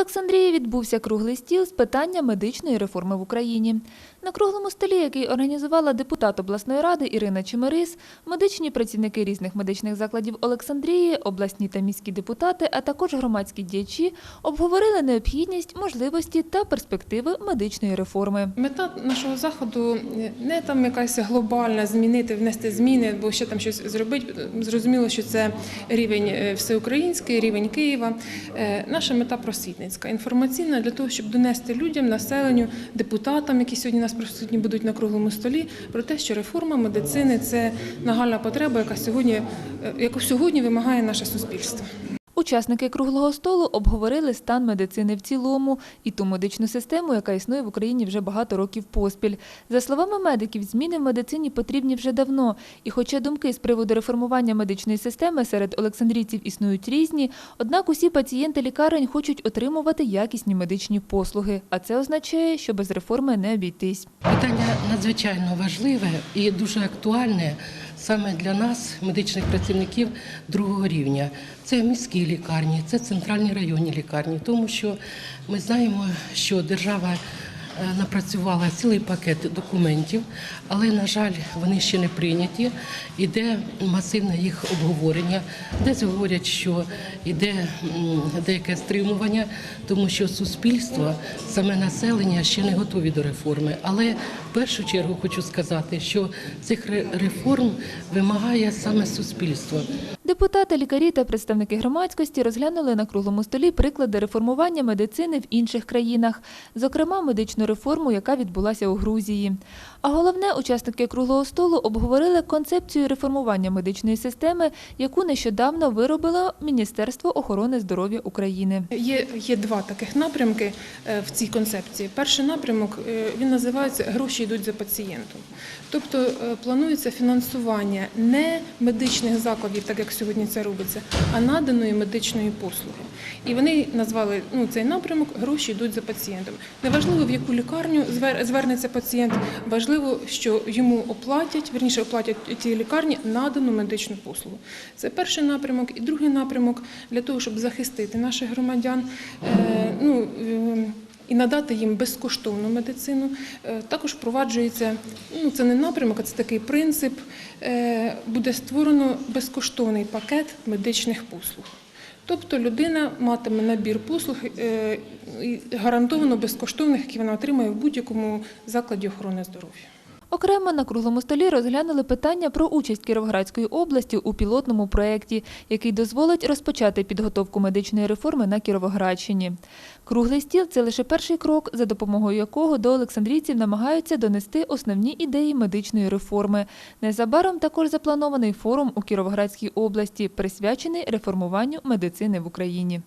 Олександрії відбувся круглий стіл з питання медичної реформи в Україні. На круглому столі, який організувала депутат обласної ради Ірина Чемерис, медичні працівники різних медичних закладів Олександрії, обласні та міські депутати, а також громадські діячі обговорили необхідність, можливості та перспективи медичної реформи. Мета нашого заходу не там якась глобальна змінити, внести зміни, бо ще там щось зробити. Зрозуміло, що це рівень е, всеукраїнський, рівень Києва. Е, Наша мета просвітницька, інформаційна для того, щоб донести людям, населенню, депутатам, які сьогодні нас присутні будуть на круглому столі, про те, що реформа медицини це нагальна потреба, яка сьогодні, е, яку сьогодні вимагає наше суспільство. Учасники круглого столу обговорили стан медицини в цілому і ту медичну систему, яка існує в Україні вже багато років поспіль. За словами медиків, зміни в медицині потрібні вже давно. І хоча думки з приводу реформування медичної системи серед олександрійців існують різні, однак усі пацієнти лікарень хочуть отримувати якісні медичні послуги. А це означає, що без реформи не обійтись. Питання надзвичайно важливе і дуже актуальне саме для нас, медичних працівників другого рівня. Це міські лікарні, це центральні районні лікарні, тому що ми знаємо, що держава напрацювала цілий пакет документів, але, на жаль, вони ще не прийняті. Іде масивне їх обговорення. Десь говорять, що йде деяке стримування, тому що суспільство, саме населення ще не готові до реформи. Але в першу чергу хочу сказати, що цих реформ вимагає саме суспільство. Депутати, лікарі та представники громадськості розглянули на круглому столі приклади реформування медицини в інших країнах, зокрема медичну реформу, яка відбулася у Грузії. А головне, учасники круглого столу обговорили концепцію реформування медичної системи, яку нещодавно виробило Міністерство охорони здоров'я України. Є, є два таких напрямки е, в цій концепції. Перший напрямок е, він називається Гроші йдуть за пацієнтом. Тобто е, планується фінансування не медичних закладів, так як сьогодні це робиться, а наданої медичної послуги. І вони назвали ну, цей напрямок Гроші йдуть за пацієнтом. Неважливо, в яку лікарню звер- звернеться пацієнт, важливо, що йому оплатять, верніше оплатять ті лікарні надану медичну послугу. Це перший напрямок. І другий напрямок для того, щоб захистити наших громадян. е, ну, е, і надати їм безкоштовну медицину. Е, Також впроваджується, ну це не напрямок, а це такий принцип. е, Буде створено безкоштовний пакет медичних послуг. Тобто людина матиме набір послуг е, гарантовано безкоштовних, які вона отримає в будь-якому закладі охорони здоров'я. Окремо на круглому столі розглянули питання про участь Кіровоградської області у пілотному проєкті, який дозволить розпочати підготовку медичної реформи на Кіровоградщині. Круглий стіл це лише перший крок, за допомогою якого до олександрійців намагаються донести основні ідеї медичної реформи. Незабаром також запланований форум у Кіровоградській області, присвячений реформуванню медицини в Україні.